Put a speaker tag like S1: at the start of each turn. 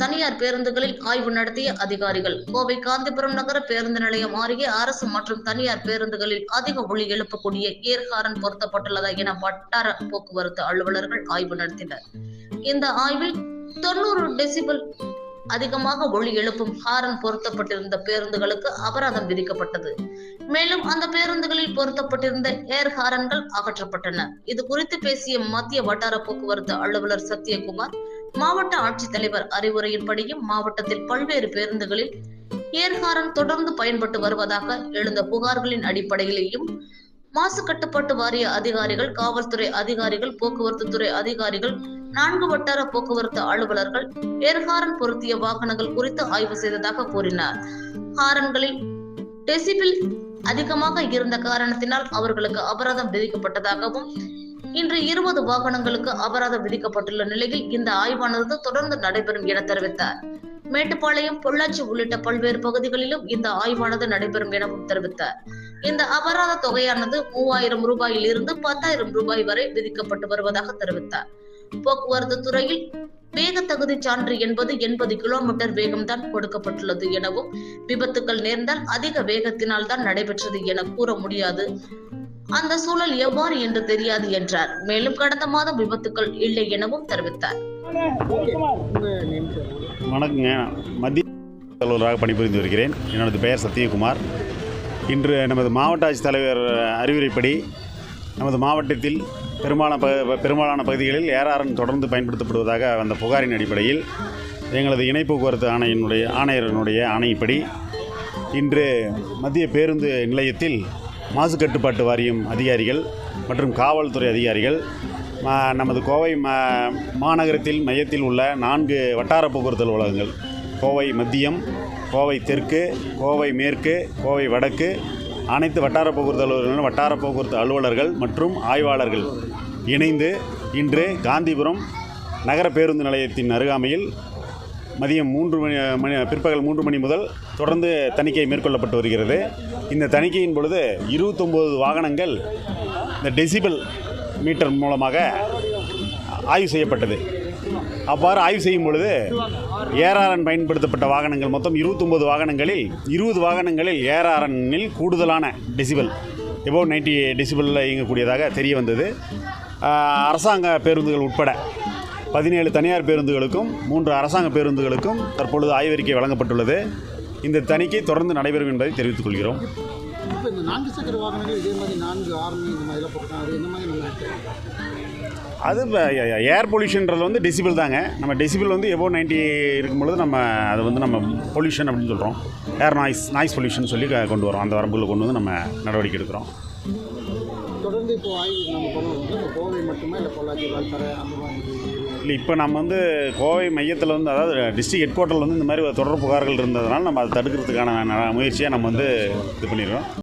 S1: தனியார் பேருந்துகளில் ஆய்வு நடத்திய அதிகாரிகள். கோவை காந்திபுரம் நகர பேருந்து நிலையம் அருகே அரசு மற்றும் தனியார் பேருந்துகளில் அதிக ஒளி எழுப்பக்கூடிய ஏர்ஹாரன் பொருத்தப்பட்டுள்ளதா என வட்டார போக்குவரத்து அலுவலர்கள் ஆய்வு நடத்தினர். இந்த ஆய்வில் தொண்ணூறு டெசிபல் அதிகமாக ஒளி எழுப்பும் ஹாரன் பொருத்தப்பட்டிருந்த பேருந்துகளுக்கு அபராதம் விதிக்கப்பட்டது. மேலும் அந்த பேருந்துகளில் பொருத்தப்பட்டிருந்த ஏர் ஹாரன்கள் அகற்றப்பட்டன. இது குறித்து பேசிய மத்திய வட்டார போக்குவரத்து அலுவலர் சத்யகுமார் மாவட்ட ஆட்சித்தலைவர் அறிவுரையின்படியும் மாவட்டத்தில் பல்வேறு பேருந்துகளில் ஏர்ஹாரன் தொடர்ந்து பயன்பட்டு வருவதாக எழுந்த புகார்களின் அடிப்படையிலேயும் மாசு கட்டுப்பாட்டு வாரிய அதிகாரிகள் காவல்துறை அதிகாரிகள் போக்குவரத்து துறை அதிகாரிகள் நான்கு வட்டார போக்குவரத்து அலுவலர்கள் ஏர்ஹாரன் பொருத்திய வாகனங்கள் குறித்து ஆய்வு செய்ததாக கூறினார். ஹாரன்களில் டெசிபில் அதிகமாக இருந்த காரணத்தினால் அவர்களுக்கு அபராதம் விதிக்கப்பட்டதாகவும் இன்று இருபது வாகனங்களுக்கு அபராதம் விதிக்கப்பட்டுள்ள நிலையில் இந்த ஆய்வானது தொடர்ந்து நடைபெறும் என தெரிவித்தார். மேட்டுப்பாளையம் பொள்ளாச்சி உள்ளிட்ட பல்வேறு பகுதிகளிலும் இந்த ஆய்வானது நடைபெறும் எனவும் தெரிவித்தார். இந்த அபராத தொகையானது மூவாயிரம் ரூபாயில் இருந்து பத்தாயிரம் ரூபாய் வரை விதிக்கப்பட்டு வருவதாக தெரிவித்தார். போக்குவரத்து துறையில் வேக தகுதி சான்று என்பது எண்பது கிலோமீட்டர் வேகம்தான் கொடுக்கப்பட்டுள்ளது எனவும் விபத்துக்கள் நேர்ந்தால் அதிக வேகத்தினால் தான் நடைபெற்றது என கூற முடியாது. அந்த சூழல் எவ்வாறு என்று தெரியாது என்றார். மேலும் கடந்த மாதம் விபத்துக்கள் இல்லை எனவும் தெரிவித்தார்.
S2: வணக்கங்க. மத்திய அலுவலராக பணிபுரிந்து வருகிறேன். என்னோடது பெயர் சத்யகுமார். இன்று நமது மாவட்ட ஆட்சித்தலைவர் அறிவுரைப்படி நமது மாவட்டத்தில் பெரும்பாலான ப பெரும்பாலான பகுதிகளில் ஏஆர்என் தொடர்ந்து பயன்படுத்தப்படுவதாக வந்த புகாரின் அடிப்படையில் எங்களது இணை போக்குவரத்து ஆணையினுடைய ஆணையரனுடைய ஆணையப்படி இன்று மத்திய பேருந்து நிலையத்தில் மாசு கட்டுப்பாட்டு வாரியம் அதிகாரிகள் மற்றும் காவல்துறை அதிகாரிகள் நமது கோவை மா மாநகரத்தில் மையத்தில் உள்ள நான்கு வட்டார போக்குவரத்து அலுவலகங்கள் கோவை மத்தியம் கோவை தெற்கு கோவை மேற்கு கோவை வடக்கு அனைத்து வட்டார போக்குவரத்து அலுவலர்களும் வட்டார போக்குவரத்து அலுவலர்கள் மற்றும் ஆய்வாளர்கள் இணைந்து இன்று காந்திபுரம் நகர பேருந்து நிலையத்தின் அருகாமையில் மதியம் மூன்று மணி மணி பிற்பகல் மூன்று மணி முதல் தொடர்ந்து தணிக்கை மேற்கொள்ளப்பட்டு வருகிறது. இந்த தணிக்கையின் பொழுது இருபத்தொம்போது வாகனங்கள் இந்த டெசிபிள் மீட்டர் மூலமாக ஆய்வு செய்யப்பட்டது. அவ்வாறு ஆய்வு செய்யும் பொழுது ஏஆர்என் பயன்படுத்தப்பட்ட வாகனங்கள் மொத்தம் இருபத்தொம்போது வாகனங்களில் இருபது வாகனங்களில் ஏஆர்என்னில் கூடுதலான டெசிபல். எபோ நைன்டி டெசிபிளில் இயங்கக்கூடியதாக தெரிய வந்தது. அரசாங்க பேருந்துகள் உட்பட பதினேழு தனியார் பேருந்துகளுக்கும் மூன்று அரசாங்க பேருந்துகளுக்கும் தற்பொழுது ஆய்வறிக்கை வழங்கப்பட்டுள்ளது. இந்த தணிக்கை தொடர்ந்து நடைபெறும் என்பதை தெரிவித்துக் கொள்கிறோம்.
S3: இப்போ இந்த நான்கு சக்கர வாகனங்கள் இதே மாதிரி நான்கு ஆர்மி இந்த மாதிரிலாம் போட்டுருக்காங்க. அது என்ன மாதிரி நம்ம
S2: அது ஏர் பொல்யூஷன்றது வந்து டெசிபிள் தாங்க. நம்ம டெசிபிள் வந்து எபோ நைன்ட்டி இருக்கும் பொழுது நம்ம அதை வந்து நம்ம பொல்யூஷன் அப்படின்னு சொல்கிறோம் ஏர் நாய்ஸ் நாய்ஸ் பொல்யூஷன் சொல்லி கொண்டு வரோம் அந்த வரம்புகளை கொண்டு வந்து நம்ம நடவடிக்கை எடுக்கிறோம்.
S3: தொடர்ந்து இப்போ ஆய்வு நம்ம பண்ணுவோம். கோவை மட்டுமே இல்லை பொள்ளாச்சி வால்தரை அந்த மாதிரி?
S2: இல்லை இப்போ நம்ம வந்து கோவை மையத்தில் வந்து அதாவது டிஸ்ட்ரிக்ட் ஹெட் குவார்ட்டரில் வந்து இந்த மாதிரி தொடர் புகார்கள் இருந்ததுனால நம்ம அதை தடுக்கிறதுக்கான ந- முயற்சியை நம்ம வந்து இது பண்ணிடுறோம்